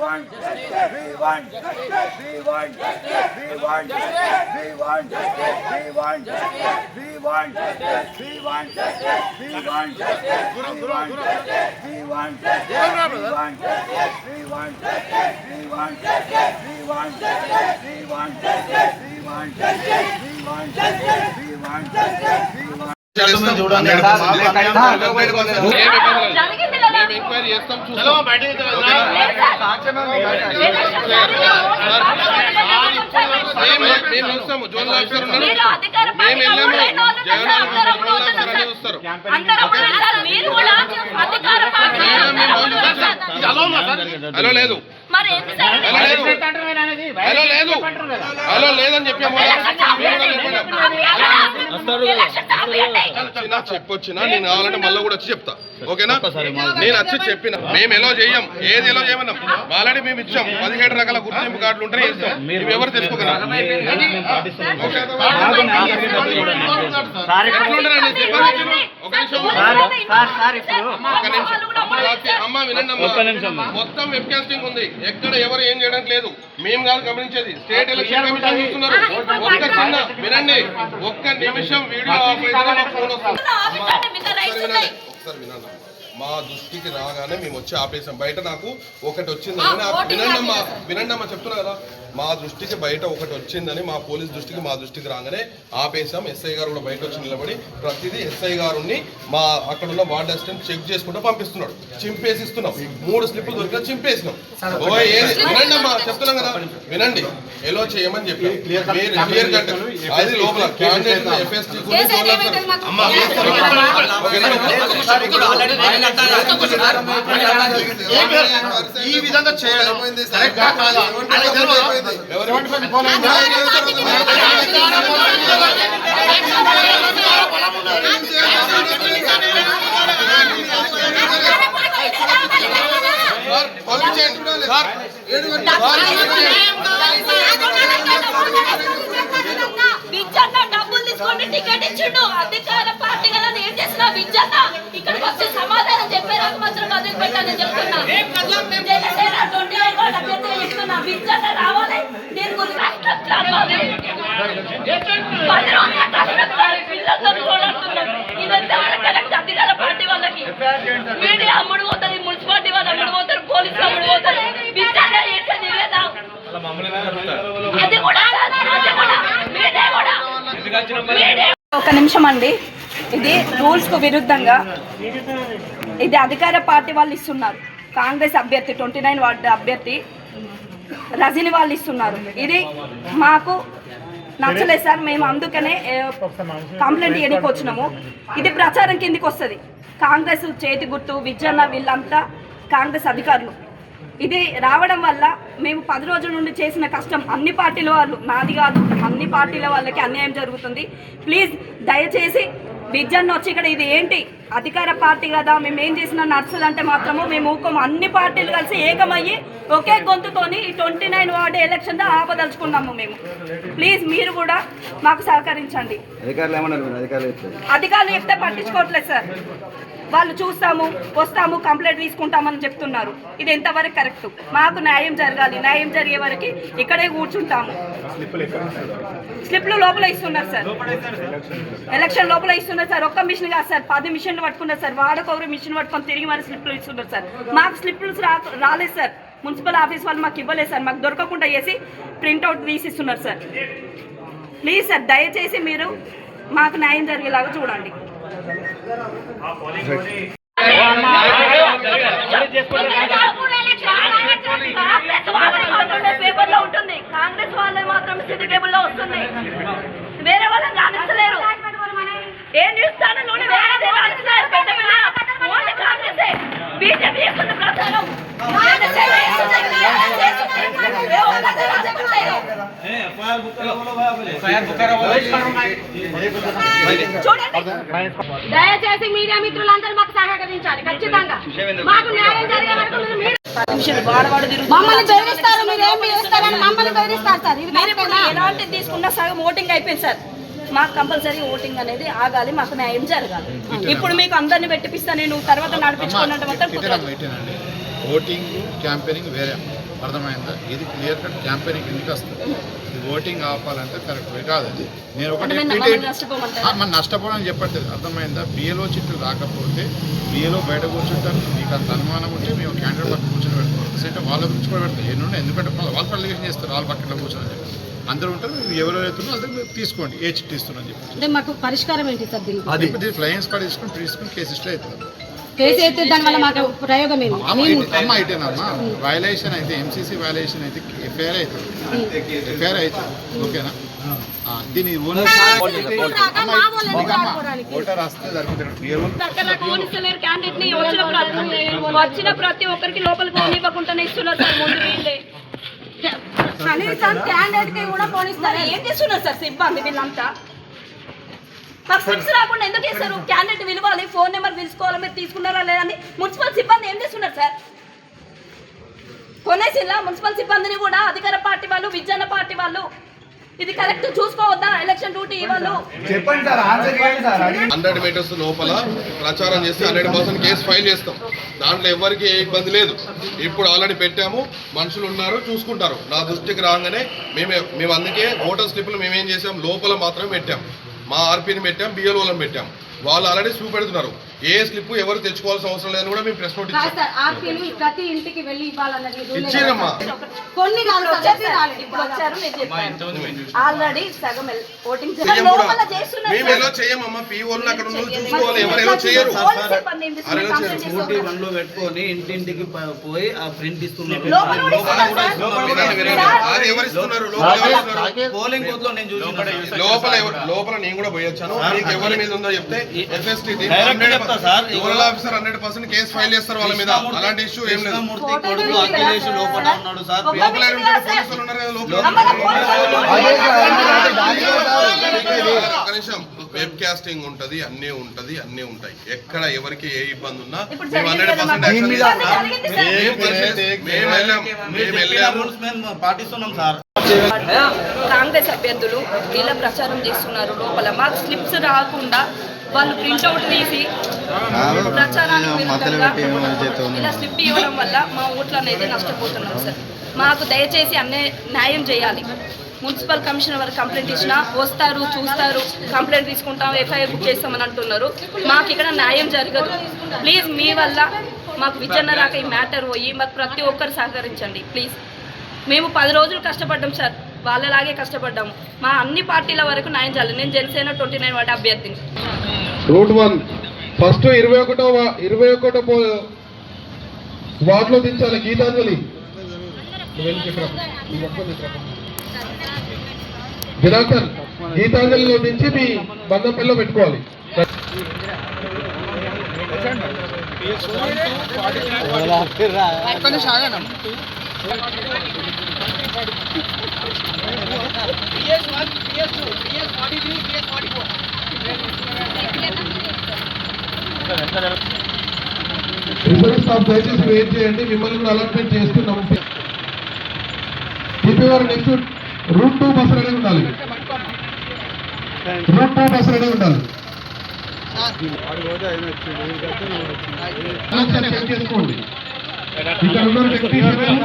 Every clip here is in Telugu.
want justice. We want justice. We want justice. We want justice. We want justice. We want justice. We want justice. We want justice. We want justice. We want justice. We want justice. We want justice. We want justice. We want justice. We want justice. We want justice. We want justice. We want justice. We want justice. We want justice. जोड़ा మేము ఎంక్వైరీ చేస్తాం చూస్తాము జోన్ ఆఫీసర్ ఉన్నారు మేము వెళ్ళాము జగన్ చూస్తారు లేదు మరి ఎన్నిసార్లు అలో లేదు అలో లేదు అలో లేదని చెప్పొచ్చినా నేను కావాలంటే మళ్ళీ కూడా వచ్చి చెప్తా ఓకేనా నేను వచ్చి చెప్పిన మేము ఎలా చేయం ఏది ఎలా చేయమన్నాం ఆల్రెడీ మేము ఇచ్చాం పదిహేడు రకాల గుర్తింపు కార్డులు ఉంటాయి ఇస్తాం ఇవి ఎవరు ఓకే. మొత్తం వెబ్ కాస్టింగ్ ఉంది. ఎక్కడ ఎవరు ఏం చేయడానికి లేదు. మేము కాదు గమనించేది. స్టేట్ ఎలక్షన్ కమిషన్ చూస్తున్నారు. ఒక్క చిన్న వినండి. ఒక్క నిమిషం వీడియో ఆఫ్ అయితే ఫోన్ వస్తుంది. ఒకసారి వినండి మా దృష్టికి రాగానే మేము వచ్చి ఆపేసాం. బయట నాకు ఒకటి వచ్చింది ఆ, ఓటింగ్ వినండి అమ్మా ఆపేసారు. వినండి అమ్మా చెప్తున్నా కదా మా దృష్టికి బయట ఒకటి వచ్చిందని మా పోలీస్ దృష్టికి మా దృష్టికి రాగానే ఆపేసాం. ఎస్ఐ గారు కూడా బయట వచ్చి నిలబడి ప్రతిదీ ఎస్ఐ గారుని మా అక్కడ ఉన్న వార్డ్ అసిస్టెంట్ చెక్ చేసుకుంటూ పంపిస్తున్నాడు. చింపేసి ఇస్తున్నాం మూడు స్లిప్పులు దొరికినా చింపేసినాం. ఓ ఏది వినండి అమ్మా చెప్తున్నాం కదా. వినండి. ఎలో చేయమని చెప్పి. మీరు క్లియర్ కట్. అది లోపల క్యాండిడేట్ ఎఫ్ఎస్టీ ఈ విధంగా చేయడం డబ్బులు తీసుకోండి టికెట్ ఇచ్చిండు అధికార విద్యాత ఇక్కడికి వచ్చి సమాధానం చెప్పే నాకు మాత్రం మొదలు పెట్టాలని చెప్తున్నా. పోతుంది మున్సిపాలిటీ వాళ్ళు పోతారు పోలీసులు అమ్ముడు లేదా ఒక నిమిషం అండి. ఇది రూల్స్కు విరుద్ధంగా ఇది అధికార పార్టీ వాళ్ళు ఇస్తున్నారు. కాంగ్రెస్ అభ్యర్థి ట్వంటీ నైన్ వార్డు అభ్యర్థి రజని వాళ్ళు ఇస్తున్నారు. ఇది మాకు నచ్చలేదు సార్ మేము అందుకనే కంప్లైంట్ ఇవ్వడానికి వచ్చినాము. ఇది ప్రచారం కిందికి వస్తుంది. కాంగ్రెస్ చేతి గుర్తు విజయన్న వీళ్ళంతా కాంగ్రెస్ అధికారులు. ఇది రావడం వల్ల మేము పది రోజుల నుండి చేసిన కష్టం. అన్ని పార్టీల వాళ్ళు నాది కాదు అన్ని పార్టీల వాళ్ళకి అన్యాయం జరుగుతుంది. ప్లీజ్ దయచేసి విజన్ వచ్చి ఇక్కడ ఇది ఏంటి? అధికార పార్టీ కదా మేము ఏం చేసినా నడుస్తుంది అంటే మాత్రము మేము ఊకం అన్ని పార్టీలు కలిసి ఏకమయ్యి ఒకే గొంతుతోని ఈ ట్వంటీ నైన్ వార్డు ఎలక్షన్ ఆపదలుచుకున్నాము మేము. ప్లీజ్ మీరు కూడా మాకు సహకరించండి. అధికారులు చెప్తే పట్టించుకోవట్లేదు సార్. వాళ్ళు చూస్తాము వస్తాము కంప్లైంట్ తీసుకుంటామని చెప్తున్నారు. ఇది ఎంతవరకు కరెక్ట్ మాకు న్యాయం జరగాలి. న్యాయం జరిగే వరకు ఇక్కడే కూర్చుంటాము. స్లిప్లు లోపల ఇస్తున్నారు సార్. ఎలక్షన్ లోపల ఇస్తున్నారు సార్. ఒక్క మిషన్ కాదు సార్. పది మిషన్లు పట్టుకున్నారు సార్. వాడకొకరు మిషన్ పట్టుకొని తిరిగి మరి స్లిప్లు ఇస్తున్నారు సార్. మాకు స్లిప్లు రా రాలేదు సార్. మున్సిపల్ ఆఫీస్ వాళ్ళు మాకు ఇవ్వలేదు సార్. మాకు దొరకకుండా చేసి ప్రింట్అవుట్ తీసిస్తున్నారు సార్. Please sir. దయచేసి మీరు మాకు న్యాయం జరిగేలాగా చూడండి. ఉంటుంది కాంగ్రెస్ వాళ్ళే మాత్రం సిటీ టేబుల్లో వస్తుంది వేరే వాళ్ళని గమనించలేరు ఏ? News channel only Congress BJP చేస్తున్న ప్రచారం. దయచేసి మీడియా మిత్రులందరూ మాకు సహకరించాలి ఖచ్చితంగా మాకు న్యాయం జరిగే వరకు. మమ్మల్ని బెదిరిస్తారు మీరు ఏం మమ్మల్ని బెదిరిస్తారు సార్ ఇది మీరు ఇప్పుడు కరెక్టేనా? ఎలాంటి తీసుకున్నా సగం ఓటింగ్ అయిపోయింది సార్ మాకు కంపల్సరీ ఓటింగ్ అనేది ఆగాలి మాకు న్యాయం జరగాలి. ఇప్పుడు మీకు అందరిని పెట్టిపిస్తా నేను తర్వాత నడిపించుకున్నట్టు ఓటింగ్ క్యాంపెయినింగ్ వేరే. అర్థమైందా? ఇది క్లియర్ కట్ క్యాంపెయినింగ్ ఎందుకు వస్తుంది? ఇది ఓటింగ్ ఆపాలంటే కరెక్ట్ వే కాదు అది. నేను ఒకటి మన నష్టపోవడం చెప్పట్లేదు. అర్థమైందా? బిఏలో చిట్లు రాకపోతే బిఏలో బయట కూర్చుంటారు. మీకు అంత అనుమానం ఉంటే మేము క్యాండిడేట్ పక్కన కూర్చొని అంటే వాళ్ళ గురించి కూడా పెడతారు ఎన్నుండే? ఎందుకంటే వాళ్ళు అప్లికేషన్ చేస్తారు వాళ్ళ పక్కన కూర్చొని అందరూ ఉంటారు మీరు ఎవరు వాళ్ళకి మీరు తీసుకోండి ఏ చిట్టి ఇస్తున్నా అని చెప్పి. అంటే మాకు పరిష్కారం ఏంటి సార్ దీనికి? అది ఇప్పుడు ఫ్లైన్స్ పడి తీసుకుని తీసుకుని కేసు ఇష్టం అవుతుంది కేసు అయితే దాని వల్ల మాకు ప్రయోగం ఏంటి? అమ్మ అయితేనమ్మా వైలేషన్ అయితే ఎంసీసీ వైలేషన్ అయితే ఎఫ్ఐఆర్ అవుతుంది. ఎఫ్ఐఆర్ అవుతుంది. ఓకేనా? ఆ, దీని ఓనర్ ఓటర్ వస్తే వచ్చిన ప్రతి వచ్చిన ప్రతి ఒక్కరికి లోపలికి పోనివ్వకుండానే ఇస్తున్నారు సార్ ముందు వీళ్ళే. కనీసం క్యాండిడేట్కి కూడా పోనిస్తారు ఏం చేస్తున్నారు సార్ సిబ్బంది వీళ్ళంతా? మాకు స్లిప్స్ రాకుండా ఎందుకు ఇస్తారు క్యాండిడేట్ విలువాలి ఫోన్ నెంబర్ పిలుచుకోవాలి మీరు తీసుకున్నారా లేదని మున్సిపల్ సిబ్బంది ఏం చేస్తున్నారు సార్? కొనేసిల్లా మున్సిపల్ సిబ్బందిని కూడా అధికార పార్టీ వాళ్ళు విజ్ఞాన పార్టీ వాళ్ళు? ఇది కరెక్ట్ చూసుకోవద్దా? ఎలక్షన్ డ్యూటీ వాళ్ళు చెప్పండి సార్ ఆన్సర్ చేయండి సార్ హండ్రెడ్ మీటర్స్ లోపల ప్రచారం చేస్తే హండ్రెడ్ పర్సెంట్ కేసు ఫైల్ చేస్తాం. దాంట్లో ఎవరికి ఏ ఇబ్బంది లేదు. ఇప్పుడు ఆల్రెడీ పెట్టాము మనుషులు ఉన్నారు చూసుకుంటారు. నా దృష్టికి రాగానే మేమే మేము అందుకే ఓటర్ స్లిప్లు మేమేం చేసాం? లోపల మాత్రమే పెట్టాం. మా ఆర్పీని పెట్టాం బిఎల్ఓలను పెట్టాం. వాళ్ళు ఆల్రెడీ చూపెడుతున్నారు ఏ స్లిప్ ఎవరు తెచ్చుకోవాల్సిన అవసరం లేదని కూడా మేము ప్రెస్ నోట్ ఇచ్చాం. ప్రతి ఇంటికి వెళ్ళి ఇచ్చిరమ్మా? కొన్ని ఆల్రెడీ సగం ఓటింగ్ మేము. ఎలా చేయమమ్మా? పీఓలను అక్కడ చూసుకోవాలి. ఎవరు ఎలా చేయరు. బండ్లో పెట్టుకొని ఇంటింటికి పోయి ఆ ప్రింట్ ఇస్తున్నారు. పోలింగ్ బూత్లో నేను లోపల ఎవరు- లోపల నేను కూడా పోయొచ్చాను మీకు ఎవరి మీద ఉందో చెప్తే rural officer hundred percent case file చేస్తారు వాళ్ళ మీద. అలాంటి ఇష్యూ ఏం లేదు. ఒక నిమిషం వెబ్ కాస్టింగ్ ఉంటది అన్నీ ఉంటది అన్నీ ఉంటాయి. ఎక్కడ ఎవరికి ఏ ఇబ్బంది ఉన్నా మేము హండ్రెడ్ పర్సెంట్ పాటిస్తున్నాం సార్. కాంగ్రెస్ అభ్యర్థులు ఇలా ప్రచారం చేస్తున్నారు. లోపల మాకు స్లిప్స్ రాకుండా వాళ్ళు ప్రింట్అవుట్ తీసి ప్రచారానికి విరుద్ధంగా ఇలా స్లిప్ ఇవ్వడం వల్ల మా ఓట్లు అనేది నష్టపోతున్నాం సార్. మాకు దయచేసి అన్నే న్యాయం చేయాలి. మున్సిపల్ కమిషనర్ వారు కంప్లైంట్ ఇచ్చినా వస్తారు చూస్తారు కంప్లైంట్ తీసుకుంటాం ఎఫ్ఐఆర్ బుక్ చేస్తామని అంటున్నారు. మాకు ఇక్కడ న్యాయం జరగదు. ప్లీజ్ మీ వల్ల మాకు విచారణ రాక ఈ మ్యాటర్ పోయి మాకు ప్రతి ఒక్కరు సహకరించండి ప్లీజ్. మేము పది రోజులు కష్టపడ్డాం సార్. వాళ్ళలాగే కష్టపడ్డాము. మా అన్ని పార్టీల వరకు న్యాయం చేయాలి. నేను జనసేన ట్వంటీ నైన్ వాటి అభ్యర్థిని. Root one. ఫస్ట్ ఇరవై ఒకటో ఇరవై ఒకటో పో- వార్డులో దించాలి గీతాంజలి. దినాకర్ గీతాంజలిలో దించి మీ బంధంపల్లిలో పెట్టుకోవాలి. రిజర్వ్ స్టాఫ్ దయచేసి వెయిట్ చేయండి. మిమ్మల్ని కూడా అలాట్మెంట్ చేస్తున్నాము టీపీ వారు next route two bus ready ఉండాలి రూట్ టూ బస్సు రెడీ ఉండాలి. చేసుకోండి. ఇక్కడ ఉన్న టెక్నీషియన్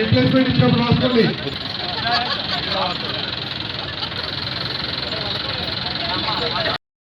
రిప్లేస్మెంట్ ఇచ్చినప్పుడు రాసుకోండి.